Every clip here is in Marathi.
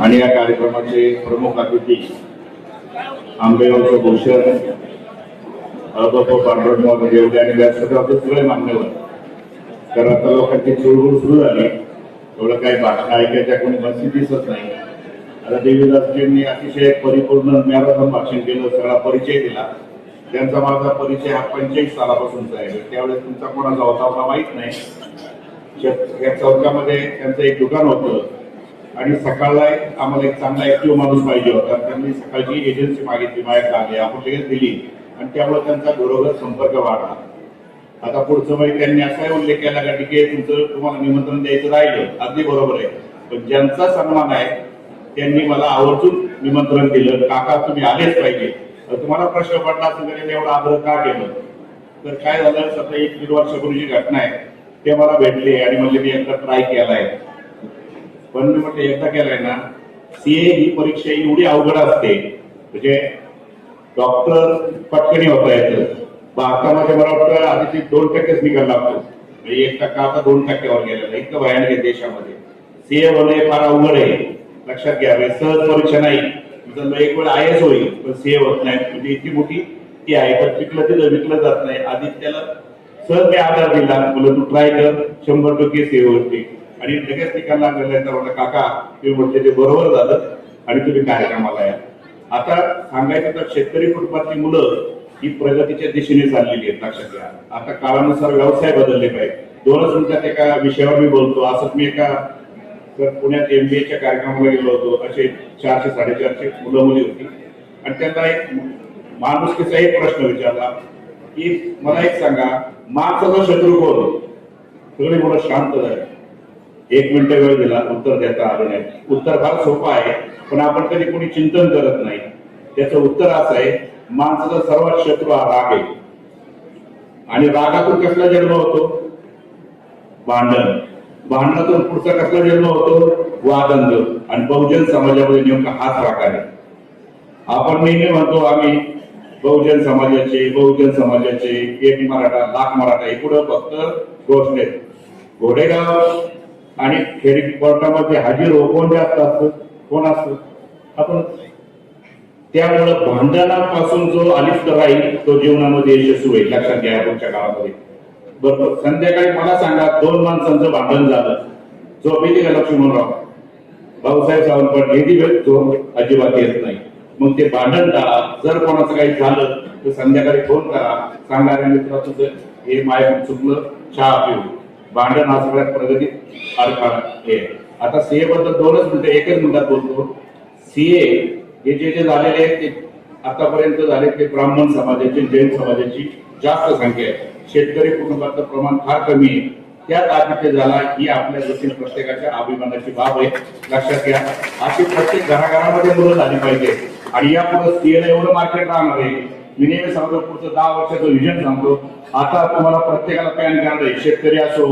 आणि या कार्यक्रमाचे प्रमुख अतिथी आंबेगावचं भूषण अदप आणि व्यासपीठाचे सगळे मान्यवर. तर आता लोकांची चुळबुळ सुरू झाली. एवढं काही भाषण ऐकायच्या कोणी बसी दिसत नाही. आता देवीदासजींनी अतिशय परिपूर्ण मॅरेथॉन भाषण केलं सगळा परिचय दिला. त्यांचा माझा परिचय हा पंचेचाळीस सालापासूनचा आहे. त्यावेळेस तुमचा कोणाचा होता मला माहीत नाही. या चौकामध्ये त्यांचं एक दुकान होतं. आणि सकाळला एक आम्हाला एक चांगला ऍक्टिव्ह माणूस पाहिजे होता. त्यांनी सकाळची एजन्सी मागितली माझ्या लागली आपण लगेच दिली. आणि त्यामुळे त्यांचा घरोघर संपर्क वाढला. आता पुढचं म्हणजे त्यांनी असाही उल्लेख केला का ठीक आहे तुमचं तुम्हाला निमंत्रण द्यायचं राहिलं. अगदी बरोबर आहे. पण ज्यांचा सन्मान आहे त्यांनी मला आवर्जून निमंत्रण दिलं. काका तुम्ही आलेच पाहिजे. तर तुम्हाला प्रश्न पडला असेल तरी त्यांनी एवढा आग्रह का केलं? तर काय झालं? सध्या एक दीड वर्षापूर्वीची घटना आहे. ते मला भेटले आणि म्हणजे मी एकदा ट्राय केलाय. पण मी म्हटलं एकदा केलाय ना सीए ही परीक्षा एवढी अवघड असते. म्हणजे डॉक्टर पटकनी होता येतं भारतामध्ये मला वाटतं आधी दोन टक्केच निकाल लागतो. म्हणजे एक टक्का आता दोन टक्क्यावर गेलेला इतकं भयानक आहे देशामध्ये. सीए होणं हे फार अवघड आहे. लक्षात घ्या म्हणजे सहज परीक्षा नाही. म्हणजे एक वेळ आय एस होईल पण सीए होत नाही. म्हणजे इतकी मोठी ती आहे पण पिकलं तिथं विकलं जात नाही. आधी त्याला सहज मी आधार दिला मुलं तू ट्राय कर. शंभर टक्के सीए होते आणि लगेच निकाल लागलेला तर काका तुम्ही म्हटले ते बरोबर झालं आणि तुम्ही कार्यक्रमाला या. आता सांगायचं तर शेतकरी कुटुंबातली मुलं ही प्रगतीच्या दिशेने चाललेली आहेत लक्षात घ्या. आता काळानुसार व्यवसाय बदलले पाहिजे. दोनच मिनिटात एका विषयावर मी बोलतो. असंच मी एका तर पुण्यात एच्या कार्यक्रमाला गेलो होतो. असे चारशे साडेचारशे मुलं मुली होती. आणि त्यांना एक माणुसकीचा एक प्रश्न विचारला की मला एक सांगा माणसाचा शत्रू कोण? सगळे मुलं शांत झाले. एक मिनिट वेळ दिला उत्तर देता आलं नाही. उत्तर फार सोपं आहे पण आपण कधी कोणी चिंतन करत नाही. त्याचं उत्तर असं आहे माणसाचा सर्वात शत्रू हा राग आहे. आणि रागातून कसला जन्म होतो? भांडण. भांडणातून पुढचा कसला जन्म होतो? वादंग. आणि बहुजन समाजामध्ये नेमका हाच राग आहे. आपण नेहमी म्हणतो आम्ही बहुजन समाजाचे बहुजन समाजाचे एक मराठा लाख मराठा हे पुढं फक्त गोष्ट आहेत. घोडेगाव आणि खेडी कोर्टामध्ये हाजीर हो कोण जास्त असतं कोण असत आपण त्यामुळं भांडणापासून जो अलिप्त राहील तो जीवनामध्ये यशस्वी होईल लक्षात घ्या पुढच्या काळामध्ये बरोबर. संध्याकाळी मला सांगा दोन माणसांचं भांडण झालं. झोप येते का लक्ष्मणराव? भाऊसाहेब सावंत हे ती झोप अजिबात येत नाही. मग ते भांडण टाळा. जर कोणाचं काही झालं तर संध्याकाळी फोन करा. सांगणाऱ्या अरे मित्रा तुझं हे माय चुकलं चहा पिऊ. भांडण हा सगळ्यात प्रगतीत अडथळा हे आहे. आता सीए बद्दल दोनच मिनिटं एकच मिनिटात बोलतो. सीए हे जे जे झालेले आहेत ते आतापर्यंत झाले ते ब्राह्मण समाजाची जैन समाजाची जास्त संख्या आहे. शेतकरी कुटुंबाचं प्रमाण फार कमी आहे. त्यात आदित्य झाला ही आपल्या दृष्टीने प्रत्येकाच्या अभिमानाची बाब आहे. लक्षात घ्या. अशी प्रत्येक घराघरामध्ये मुलं झाली पाहिजे. आणि यापुढे सीएला एवढं मार्केट राहणार आहे. मी नेहमी सांगतो पुढचं दहा वर्षाचं विजन सांगतो. आता तुम्हाला प्रत्येकाला पॅन कार्ड आहे शेतकरी असो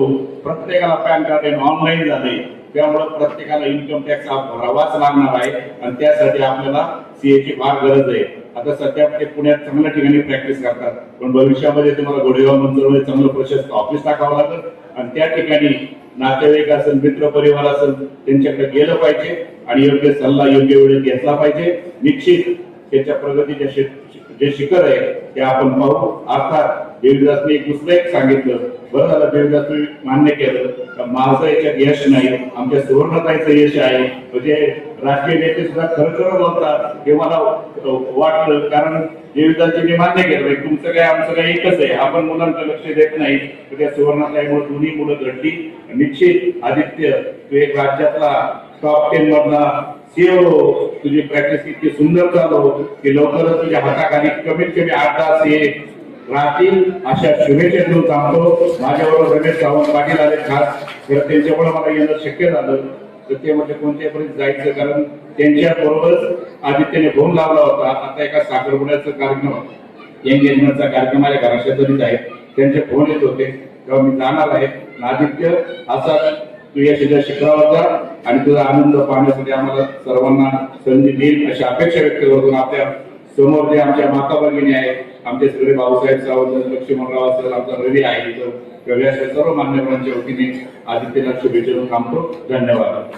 प्रत्येकाला पॅन कार्ड आहे ऑनलाईन झाले. त्यामुळे प्रत्येकाला इन्कम टॅक्स हा भरावाच लागणार आहे. आणि त्यासाठी आपल्याला सीएची फार गरज आहे. आता सध्या ते पुण्यात चांगल्या ठिकाणी प्रॅक्टिस करतात. पण भविष्यामध्ये तुम्हाला गोडेगाव मंदिरमध्ये चांगलं प्रशस्त ऑफिस टाकावं लागेल. आणि त्या ठिकाणी नातेवाईक असेल मित्र परिवार असेल त्यांच्याकडे गेलं पाहिजे. आणि योग्य सल्ला योग्य वेळेत घेतला पाहिजे. निश्चित त्याच्या प्रगतीच्या जे शिखर आहे ते आपण पाहू. अर्थात देवीदासने एक दुसरं एक सांगितलं. बरं झालं देवीदासने मान्य केलं. तर माझं याच्यात यश नाही आमच्या सुवर्णताईचं यश आहे. म्हणजे राष्ट्रीय नेते सुद्धा खरखर बोलतात. हे मला वाटलं. कारण देवीदासजींनी मान्य केलं तुमचं काय आमचं काय एकच आहे. आपण मुलांचं लक्ष देत नाही. तर त्या सुवर्णताईमुळे दोन्ही मुलं घडली. निश्चित आदित्य तू एक राज्यातला टॉप टेन मधला तुझी प्रॅक्टिस इतकी सुंदर चालू की लवकरच तुझ्या हाताखाली कमीत कमी आठ तास हे राहतील अशा शुभेच्छा देऊन सांगतो. माझ्याबरोबर रमेश सावंत पाटील आले खास. तर त्यांच्यामुळे मला येणं शक्य झालं. तर ते म्हणजे कोणत्यापर्यंत जायचं कारण त्यांच्या बरोबरच आदित्यने फोन लावला होता. आता एका साखरपुड्याचा कार्यक्रम एंगेजमेंटचा कार्यक्रम माझ्या घराशेजारीच आहे. त्यांचे फोन येत होते. तेव्हा मी जाणार आहे. आदित्य असा तू या शेजारी शिखरावर जा आणि तुझा आनंद पाहण्यासाठी आम्हाला सर्वांना संधी देईल अशी अपेक्षा व्यक्त करतो आपल्यासमोर जे आमच्या माता भगिनी आहेत आमचे सगळे भाऊसाहेब सावंत लक्ष्मणराव असेल आमचा रवी आहे इथं सर्व मान्यवरांच्या वतीने आदित्यनाथ शुभेच्छा काम थांबतो. धन्यवाद.